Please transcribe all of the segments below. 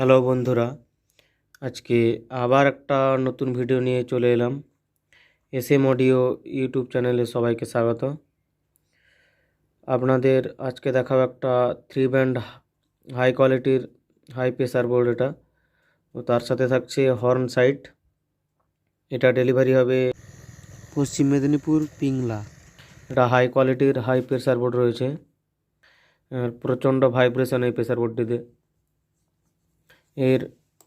Hello বন্ধুরা, আজকে আবার একটা নতুন ভিডিও নিয়ে চলে এলাম। এস এম অডিও ইউটিউব চ্যানেলে সবাইকে স্বাগত। আপনাদের আজকে দেখাবো একটা থ্রি ব্যান্ড হাই কোয়ালিটির হাই প্রেসার বোর্ড এটা। তার সাথে থাকছে হর্ন সাইট এটা ডেলিভারি হবে পশ্চিম মেদিনীপুর পিংলা। এটা হাই কোয়ালিটির হাই প্রেসার বোর্ড রয়েছে। প্রচণ্ড ভাইব্রেশন এই প্রেসার বোর্ডটিতে এর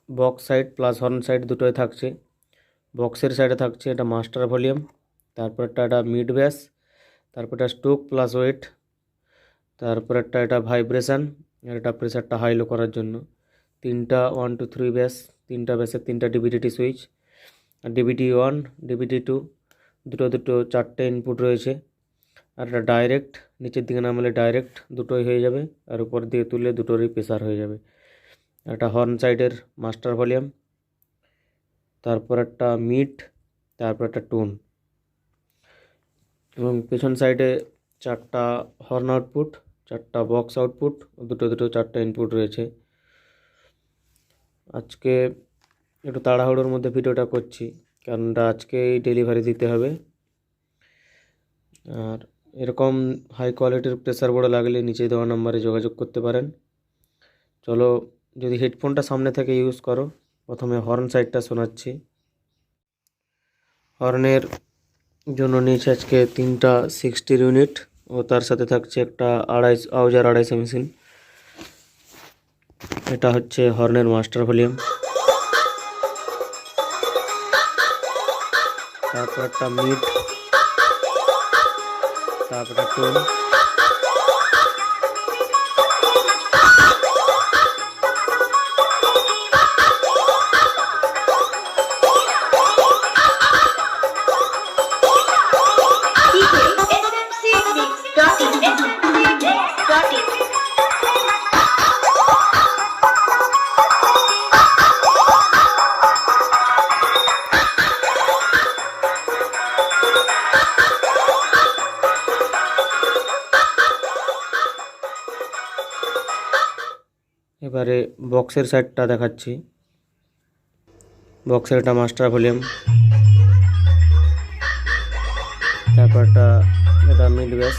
box side plus horn side দুটোই থাকছে। বক্সের সাইডে থাকছে এটা মাস্টার ভলিউম তারপরটা এটা মিড ব্যাস তারপর তারপরটা স্টোক প্লাস ওয়েট তারপরেরটা এটা ভাইব্রেশন আর এটা প্রেসারটা হাই লো করার জন্য। তিনটা ওয়ান টু থ্রি ব্যাস তিনটা ব্যাসের তিনটা ডিবিডিটি সুইচ আর ডিবিটি ওয়ান ডিবিটি টু দুটো দুটো চারটে ইনপুট রয়েছে। আর এটা ডাইরেক্ট নিচের দিকে নামালে ডাইরেক্ট দুটোই হয়ে যাবে, আর উপর দিকে তুললে দুটোরই প্রেসার হয়ে যাবে। একটা হর্ন সাইডের মাস্টার ভলিউম তারপর একটা মিড তারপর একটা টোন এবং পেছন সাইডে চারটা হর্ন আউটপুট চারটা বক্স আউটপুট দুটো দুটো, চারটা ইনপুট রয়েছে। আজকে একটু তাড়াহুড়োর মধ্যে ভিডিওটা করছি কারণ এটা আজকেই ডেলিভারি দিতে হবে। আর এরকম হাই কোয়ালিটির প্রেসার বোর্ডে লাগলে নিচে দেওয়া নাম্বারে যোগাযোগ করতে পারেন। চলো যদি হেডফোনটা সামনে থেকে ইউজ করো, প্রথমে হর্ন সাইডটা শোনাচ্ছি। হর্নের জন্য নিয়েছে আজকে তিনটা সিক্সটির ইউনিট ও তার সাথে থাকছে একটা আড়াই আউজার আড়াইশো মেশিন এটা হচ্ছে হর্নের মাস্টার ভলিউম তারপর একটা মিড তারপর একটা এবারে বক্সের সাইডটা দেখাচ্ছি। বক্সের একটা মাস্টার ভলিউম তারপরটা এটা মিড ব্যাস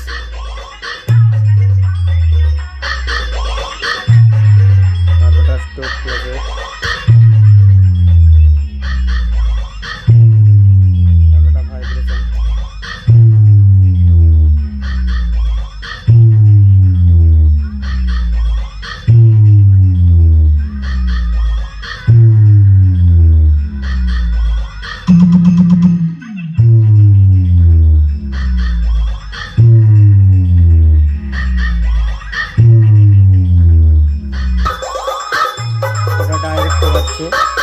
হচ্ছে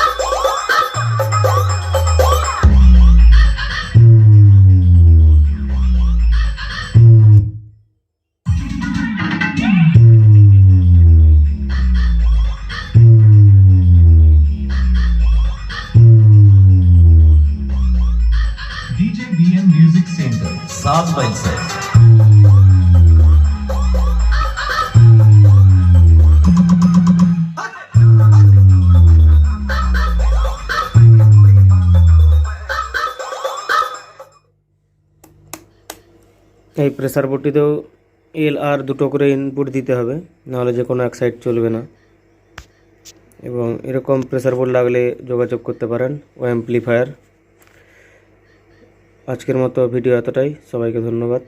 DJ BM Music Center, South by South. এই প্রেসার বোর্ডটিতেও এল আর দুটো করে ইনপুট দিতে হবে, নাহলে যে কোনো এক সাইড চলবে না। এবং এরকম প্রেসার বোর্ড লাগলে যোগাযোগ করতে পারেন, ও অ্যাম্পলিফায়ার আজকের মতো ভিডিও এতটাই, সবাইকে ধন্যবাদ।